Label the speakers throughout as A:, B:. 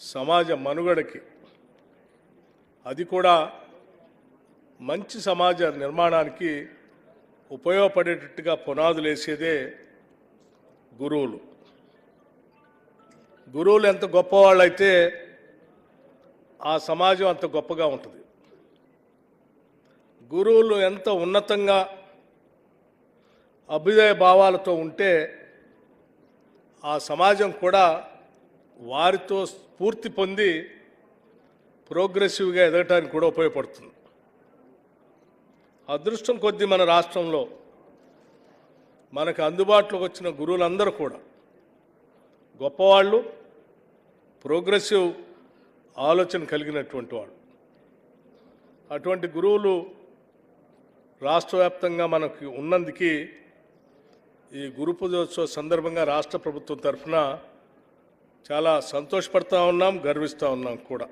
A: సమాజ మనుగడకి. అది కూడా మంచి సమాజ నిర్మాణానికి ఉపయోగపడేటట్టుగా పునాదులు వేసేదే గురువులు. గురువులు ఎంత గొప్పవాళ్ళైతే ఆ సమాజం అంత గొప్పగా ఉంటుంది. గురువులు ఎంత ఉన్నతంగా అభ్యుదయ భావాలతో ఉంటే ఆ సమాజం కూడా వారితో స్ఫూర్తి పొంది ప్రోగ్రెసివ్గా ఎదగటానికి కూడా ఉపయోగపడుతుంది. అదృష్టం కొద్దీ మన రాష్ట్రంలో మనకు అందుబాటులోకి వచ్చిన గురువులందరూ కూడా గొప్పవాళ్ళు ప్రోగ్రెసివ్ ఆలోచన కలిగినటువంటి వాళ్ళు. అటువంటి గురువులు రాష్ట్ర వ్యాప్తంగా మనకి ఉన్నందుకు ఈ గురు పూజోత్సవ సందర్భంగా రాష్ట్ర ప్రభుత్వం తరఫున చాలా సంతోషపడుతూ ఉన్నాం గర్విస్తూ ఉన్నాం కూడా.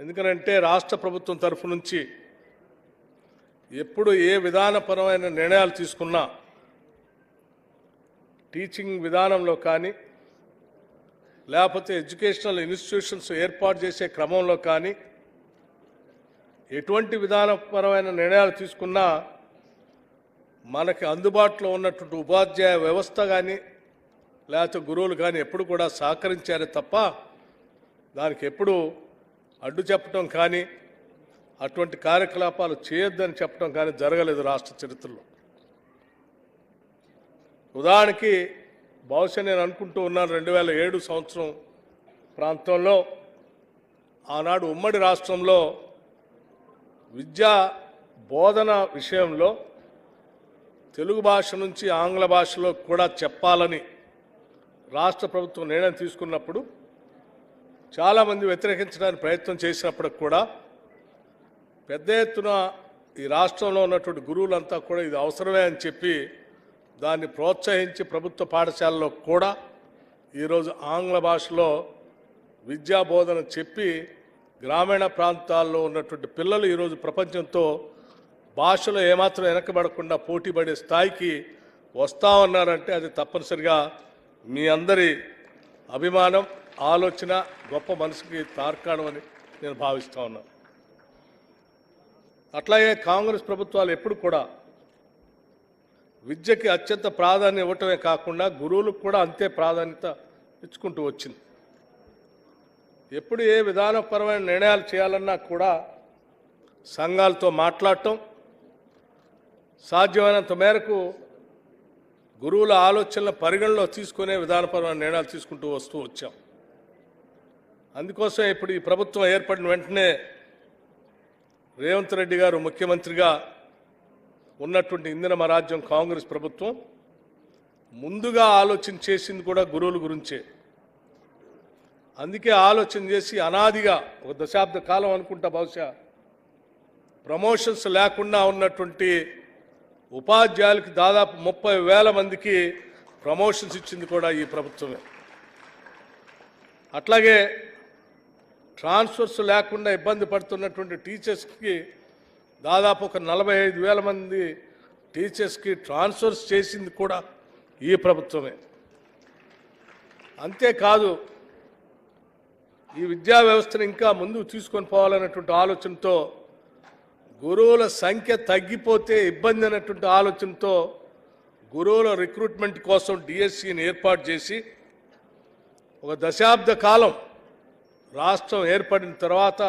A: ఎందుకనంటే రాష్ట్ర ప్రభుత్వం తరఫు నుంచి ఎప్పుడు ఏ విధానపరమైన నిర్ణయాలు తీసుకున్నా టీచింగ్ విధానంలో కానీ లేకపోతే ఎడ్యుకేషనల్ ఇన్స్టిట్యూషన్స్ ఏర్పాటు చేసే క్రమంలో కానీ ఎటువంటి విధానపరమైన నిర్ణయాలు తీసుకున్నా మనకి అందుబాటులో ఉన్నటువంటి ఉపాధ్యాయ వ్యవస్థ కానీ లేకపోతే గురువులు కానీ ఎప్పుడు కూడా సహకరించారే తప్ప దానికి ఎప్పుడు అడ్డు చెప్పడం కానీ అటువంటి కార్యకలాపాలు చేయొద్దని చెప్పడం కానీ జరగలేదు రాష్ట్ర చరిత్రలో. ఉదాహరణకి బహుశా నేను అనుకుంటూ ఉన్నాను రెండు వేల ఏడు సంవత్సరం ప్రాంతంలో ఆనాడు ఉమ్మడి రాష్ట్రంలో విద్యా బోధన విషయంలో తెలుగు భాష నుంచి ఆంగ్ల భాషలో కూడా చెప్పాలని రాష్ట్ర ప్రభుత్వం నిర్ణయం తీసుకున్నప్పుడు చాలామంది వ్యతిరేకించడానికి ప్రయత్నం చేసినప్పటికి కూడా పెద్ద ఎత్తున ఈ రాష్ట్రంలో ఉన్నటువంటి గురువులంతా కూడా ఇది అవసరమే అని చెప్పి దాన్ని ప్రోత్సహించి ప్రభుత్వ పాఠశాలలో కూడా ఈరోజు ఆంగ్ల భాషలో విద్యా బోధన చెప్పి గ్రామీణ ప్రాంతాల్లో ఉన్నటువంటి పిల్లలు ఈరోజు ప్రపంచంతో భాషలో ఏమాత్రం వెనకబడకుండా పోటీపడే స్థాయికి వస్తా ఉన్నారంటే అది తప్పనిసరిగా మీ అందరి అభిమానం ఆలోచన గొప్ప మనసుకి తార్కాణం అని నేను భావిస్తూ ఉన్నాను అట్లాగే కాంగ్రెస్ ప్రభుత్వాలు ఎప్పుడు కూడా విద్యకి అత్యంత ప్రాధాన్యం ఇవ్వటమే కాకుండా గురువులకు కూడా అంతే ప్రాధాన్యత ఇచ్చుకుంటూ వచ్చింది. ఎప్పుడు ఏ విధానపరమైన నిర్ణయాలు చేయాలన్నా కూడా సంఘాలతో మాట్లాడటం సాధ్యమైనంత మేరకు గురువుల ఆలోచనల పరిగణలో తీసుకునే విధానపరమైన నిర్ణయాలు తీసుకుంటూ వస్తూ వచ్చాం. అందుకోసం ఇప్పుడు ఈ ప్రభుత్వం ఏర్పడిన వెంటనే రేవంత్ రెడ్డి గారు ముఖ్యమంత్రిగా ఉన్నటువంటి ఇందిరమ రాజ్యం కాంగ్రెస్ ప్రభుత్వం ముందుగా ఆలోచన చేసింది కూడా గురువుల గురించే. అందుకే ఆలోచన చేసి అనాదిగా ఒక దశాబ్ద కాలం అనుకుంటా బహుశా ప్రమోషన్స్ లేకుండా ఉన్నటువంటి ఉపాధ్యాయులకు దాదాపు ముప్పై వేల మందికి ప్రమోషన్స్ ఇచ్చింది కూడా ఈ ప్రభుత్వమే. అట్లాగే ట్రాన్స్ఫర్స్ లేకుండా ఇబ్బంది పడుతున్నటువంటి టీచర్స్కి దాదాపు ఒక నలభై ఐదు వేల మంది టీచర్స్కి ట్రాన్స్ఫర్స్ చేసింది కూడా ఈ ప్రభుత్వమే. అంతేకాదు ఈ విద్యా వ్యవస్థను ఇంకా ముందుకు తీసుకొని పోవాలన్నటువంటి ఆలోచనతో గురువుల సంఖ్య తగ్గిపోతే ఇబ్బంది అన్నటువంటి ఆలోచనతో గురువుల రిక్రూట్మెంట్ కోసం డిఎస్సిని ఏర్పాటు చేసి ఒక దశాబ్ద కాలం రాష్ట్రం ఏర్పడిన తర్వాత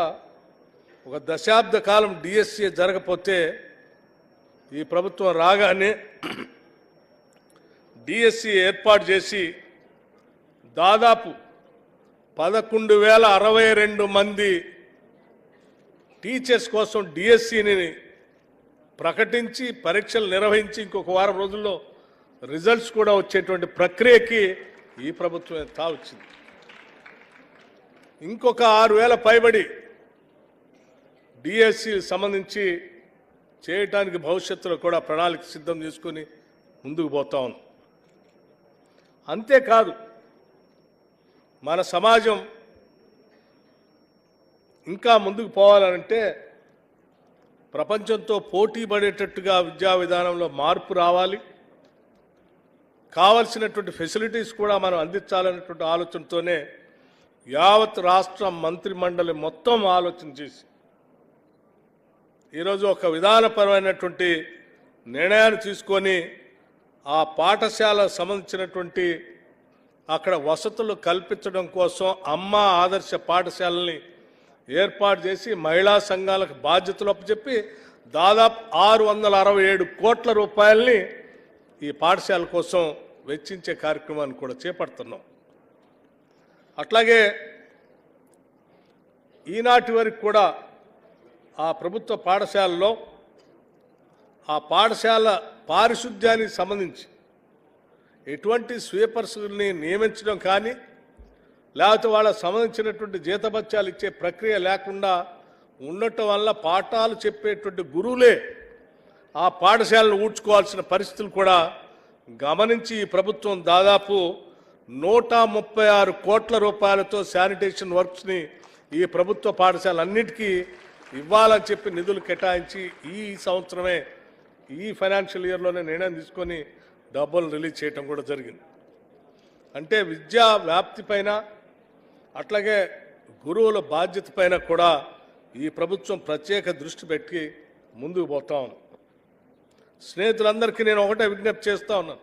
A: ఒక దశాబ్ద కాలం డిఎస్సి జరగపోతే ఈ ప్రభుత్వం రాగానే డిఎస్సి ఏర్పాటు చేసి దాదాపు పదకొండు వేల అరవై రెండు మంది టీచర్స్ కోసం డిఎస్సిని ప్రకటించి పరీక్షలు నిర్వహించి ఇంకొక వారం రోజుల్లో రిజల్ట్స్ కూడా వచ్చేటువంటి ప్రక్రియకి ఈ ప్రభుత్వం తావచ్చింది ఇంకొక ఆరు వేల పైబడి డిఎస్సి సంబంధించి చేయటానికి భవిష్యత్తులో కూడా ప్రణాళిక సిద్ధం చేసుకుని ముందుకు పోతా ఉన్నాం. అంతేకాదు మన సమాజం ఇంకా ముందుకు పోవాలంటే ప్రపంచంతో పోటీ పడేటట్టుగా విద్యా విధానంలో మార్పు రావాలి. కావలసినటువంటి ఫెసిలిటీస్ కూడా మనం అందించాలనేటువంటి ఆలోచనతోనే యావత్ రాష్ట్ర మంత్రి మండలి మొత్తం ఆలోచన చేసి ఈరోజు ఒక విధానపరమైనటువంటి నిర్ణయాన్ని తీసుకొని ఆ పాఠశాల సంబంధించినటువంటి అక్కడ వసతులు కల్పించడం కోసం అమ్మ ఆదర్శ పాఠశాలని ఏర్పాటు చేసి మహిళా సంఘాలకు బాధ్యతలు అప్పచెప్పి దాదాపు ఆరు వందల అరవై ఏడు కోట్ల రూపాయల్ని ఈ పాఠశాల కోసం వెచ్చించే కార్యక్రమాన్ని కూడా చేపడుతున్నాం. అట్లాగే ఈనాటి వరకు కూడా ఆ ప్రభుత్వ పాఠశాలలో ఆ పాఠశాల పారిశుద్ధ్యానికి సంబంధించి ఎటువంటి స్వీపర్స్ని నియమించడం కానీ లేకపోతే వాళ్ళకు సంబంధించినటువంటి జీతభత్యాలు ఇచ్చే ప్రక్రియ లేకుండా ఉండటం వల్ల పాఠాలు చెప్పేటువంటి గురువులే ఆ పాఠశాలను ఊడ్చుకోవాల్సిన పరిస్థితులు కూడా గమనించి ఈ ప్రభుత్వం దాదాపు నూట ముప్పై ఆరు కోట్ల రూపాయలతో శానిటేషన్ వర్క్స్ని ఈ ప్రభుత్వ పాఠశాలన్నిటికీ ఇవ్వాలని చెప్పి నిధులు కేటాయించి ఈ సంవత్సరమే ఈ ఫైనాన్షియల్ ఇయర్లోనే నిర్ణయం తీసుకొని డబ్బులు రిలీజ్ చేయటం కూడా జరిగింది. అంటే విద్యా వ్యాప్తి పైన అట్లాగే గురువుల బాధ్యత పైన కూడా ఈ ప్రభుత్వం ప్రత్యేక దృష్టి పెట్టి ముందుకు పోతా ఉంది స్నేహితులందరికీ నేను ఒకటే విజ్ఞప్తి చేస్తూ ఉన్నాను.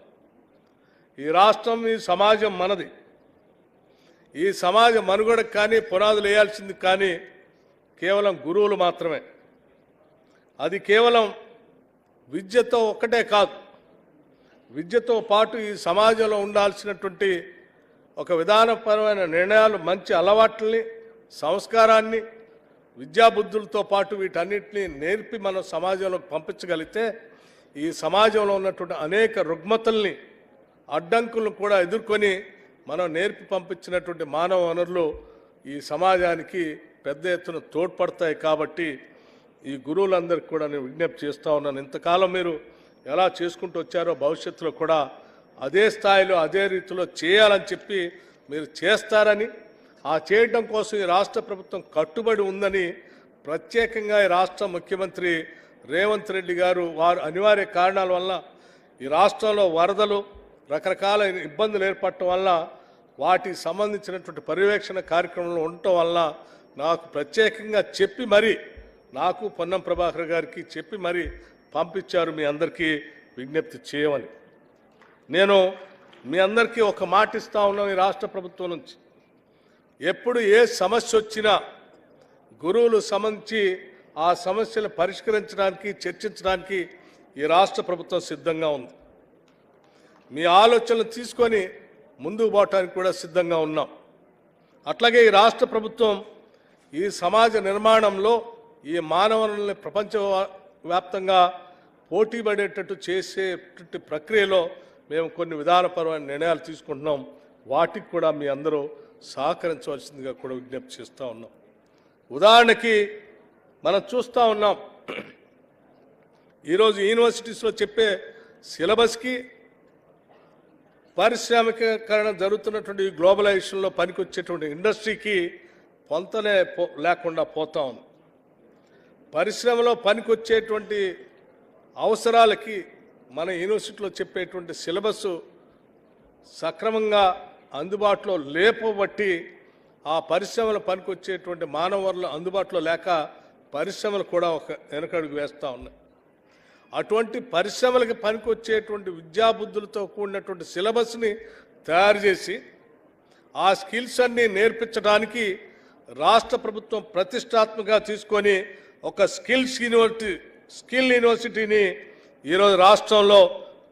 A: ఈ రాష్ట్రం ఈ సమాజం మనది. ఈ సమాజ మనుగడకు కానీ పునాదులు వేయాల్సింది కానీ కేవలం గురువులు మాత్రమే. అది కేవలం విద్యతో ఒక్కటే కాదు. విద్యతో పాటు ఈ సమాజంలో ఉండాల్సినటువంటి ఒక విధానపరమైన నిర్ణయాలు మంచి అలవాట్లని సంస్కారాన్ని విద్యాబుద్ధులతో పాటు వీటన్నిటిని నేర్పి మనం సమాజంలోకి పంపించగలిగితే ఈ సమాజంలో ఉన్నటువంటి అనేక రుగ్మతల్ని అడ్డంకులను కూడా ఎదుర్కొని మనం నేర్పి పంపించినటువంటి మానవ వనరులు ఈ సమాజానికి పెద్ద ఎత్తున తోడ్పడతాయి కాబట్టి ఈ గురువులందరికీ కూడా నేను విజ్ఞప్తి చేస్తూ ఉన్నాను. ఇంతకాలం మీరు ఎలా చేసుకుంటూ వచ్చారో భవిష్యత్తులో కూడా అదే స్థాయిలో అదే రీతిలో చేయాలని చెప్పి మీరు చేస్తారని ఆ చేయడం కోసం ఈ రాష్ట్ర ప్రభుత్వం కట్టుబడి ఉందని ప్రత్యేకంగా ఈ రాష్ట్ర ముఖ్యమంత్రి రేవంత్ రెడ్డి గారు వారు అనివార్య కారణాల వల్ల ఈ రాష్ట్రంలో వరదలు రకరకాల ఇబ్బందులు ఏర్పడటం వల్ల వాటికి సంబంధించినటువంటి పర్యవేక్షణ కార్యక్రమంలో ఉండటం వల్ల నాకు ప్రత్యేకంగా చెప్పి మరి నాకు పొన్నం ప్రభాకర్ గారికి చెప్పి మరి పంపించారు మీ అందరికీ విజ్ఞప్తి చేయమని. నేను మీ అందరికీ ఒక మాట ఇస్తా ఉన్నాం ఈ రాష్ట్ర ప్రభుత్వం నుంచి. ఎప్పుడు ఏ సమస్య వచ్చినా గురువులు సంబంధించి ఆ సమస్యలు పరిష్కరించడానికి చర్చించడానికి ఈ రాష్ట్ర ప్రభుత్వం సిద్ధంగా ఉంది. మీ ఆలోచనలు తీసుకొని ముందుకు పోవటానికి కూడా సిద్ధంగా ఉన్నాం. అట్లాగే ఈ రాష్ట్ర ప్రభుత్వం ఈ సమాజ నిర్మాణంలో ఈ మానవులని ప్రపంచ వ్యాప్తంగా పోటీ పడేటట్టు చేసేటువంటి ప్రక్రియలో మేము కొన్ని విధానపరమైన నిర్ణయాలు తీసుకుంటున్నాం. వాటికి కూడా మీ అందరూ సహకరించవలసిందిగా కూడా విజ్ఞప్తి చేస్తూ ఉన్నాం. ఉదాహరణకి మనం చూస్తూ ఉన్నాం. ఈరోజు యూనివర్సిటీస్లో చెప్పే సిలబస్కి పారిశ్రామికీకరణ జరుగుతున్నటువంటి గ్లోబలైజేషన్లో పనికొచ్చేటువంటి ఇండస్ట్రీకి పొంతనే పో లేకుండా పోతా ఉంది. పరిశ్రమలో పనికొచ్చేటువంటి అవసరాలకి మన యూనివర్సిటీలో చెప్పేటువంటి సిలబస్ సక్రమంగా అందుబాటులో లేపబట్టి ఆ పరిశ్రమల పనికొచ్చేటువంటి మానవ వనరులు అందుబాటులో లేక పరిశ్రమలు కూడా ఒక వెనకడుగు వేస్తూ ఉన్నాయి. అటువంటి పరిశ్రమలకు పనికొచ్చేటువంటి విద్యాబుద్ధులతో కూడినటువంటి సిలబస్ని తయారు చేసి ఆ స్కిల్స్ అన్ని నేర్పించడానికి రాష్ట్ర ప్రభుత్వం ప్రతిష్టాత్మకంగా తీసుకొని ఒక స్కిల్స్ యూనివర్సిటీ స్కిల్ యూనివర్సిటీని ఈరోజు రాష్ట్రంలో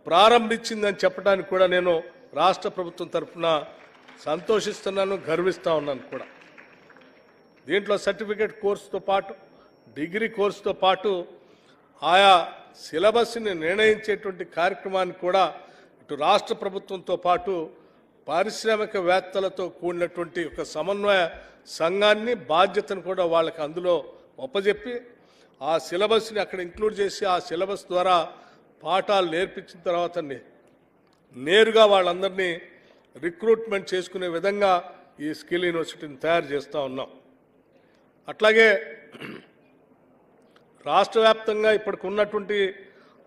A: ప్రారంభించిందని చెప్పడానికి కూడా నేను రాష్ట్ర ప్రభుత్వం తరఫున సంతోషిస్తున్నాను గర్విస్తూ ఉన్నాను కూడా. దీంట్లో సర్టిఫికేట్ కోర్సుతో పాటు డిగ్రీ కోర్సుతో పాటు ఆయా సిలబస్ని నిర్ణయించేటువంటి కార్యక్రమాన్ని కూడా ఇటు రాష్ట్ర ప్రభుత్వంతో పాటు పారిశ్రామికవేత్తలతో కూడినటువంటి ఒక సమన్వయ సంఘాన్ని బాధ్యతను కూడా వాళ్ళకి అందులో ఒప్పజెప్పి ఆ సిలబస్ని అక్కడ ఇంక్లూడ్ చేసి ఆ సిలబస్ ద్వారా పాఠాలు నేర్పించిన తర్వాత నేరుగా వాళ్ళందరినీ రిక్రూట్మెంట్ చేసుకునే విధంగా ఈ స్కిల్ యూనివర్సిటీని తయారు చేస్తూ ఉన్నాం. అట్లాగే రాష్ట్ర వ్యాప్తంగా ఇప్పటికి ఉన్నటువంటి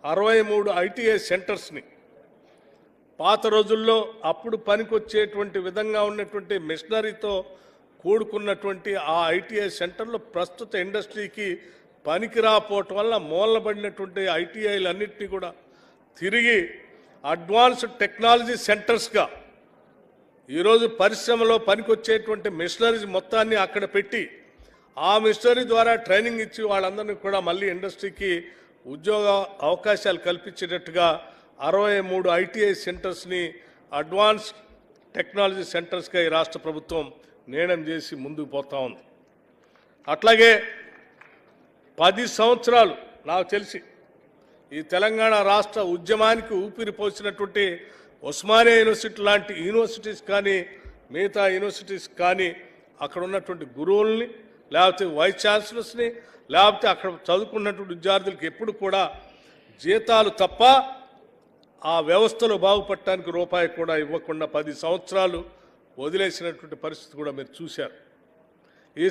A: అరవై మూడు ఐటీఐ సెంటర్స్ని పాత రోజుల్లో అప్పుడు పనికొచ్చేటువంటి విధంగా ఉన్నటువంటి మిషనరీతో కూడుకున్నటువంటి ఆ ఐటీఐ సెంటర్లో ప్రస్తుత ఇండస్ట్రీకి పనికి రాపోవటం వల్ల మూలబడినటువంటి ఐటీఐలు అన్నింటినీ కూడా తిరిగి అడ్వాన్స్డ్ టెక్నాలజీ సెంటర్స్గా ఈరోజు పరిశ్రమలో పనికొచ్చేటువంటి మిషనరీస్ మొత్తాన్ని అక్కడ పెట్టి ఆ మిషనరీ ద్వారా ట్రైనింగ్ ఇచ్చి వాళ్ళందరినీ కూడా మళ్ళీ ఇండస్ట్రీకి ఉద్యోగ అవకాశాలు కల్పించేటట్టుగా అరవై మూడు ఐటీఐ సెంటర్స్ని అడ్వాన్స్ టెక్నాలజీ సెంటర్స్గా ఈ రాష్ట్ర ప్రభుత్వం నిర్ణయం చేసి ముందుకు పోతా ఉంది. అట్లాగే పది సంవత్సరాలు నాకు తెలిసి ఈ తెలంగాణ రాష్ట్ర ఉద్యమానికి ఊపిరి పోసినటువంటి ఉస్మానియా యూనివర్సిటీ లాంటి యూనివర్సిటీస్ కానీ మిగతా యూనివర్సిటీస్ కానీ అక్కడ ఉన్నటువంటి గురువుల్ని లేకపోతే వైస్ ఛాన్సలర్స్ని లేకపోతే అక్కడ చదువుకున్నటువంటి విద్యార్థులకు ఎప్పుడు కూడా జీతాలు తప్ప ఆ వ్యవస్థలో బాగుపడటానికి రూపాయి కూడా ఇవ్వకుండా పది సంవత్సరాలు వదిలేసినటువంటి పరిస్థితి కూడా మీరు చూశారు. ఈ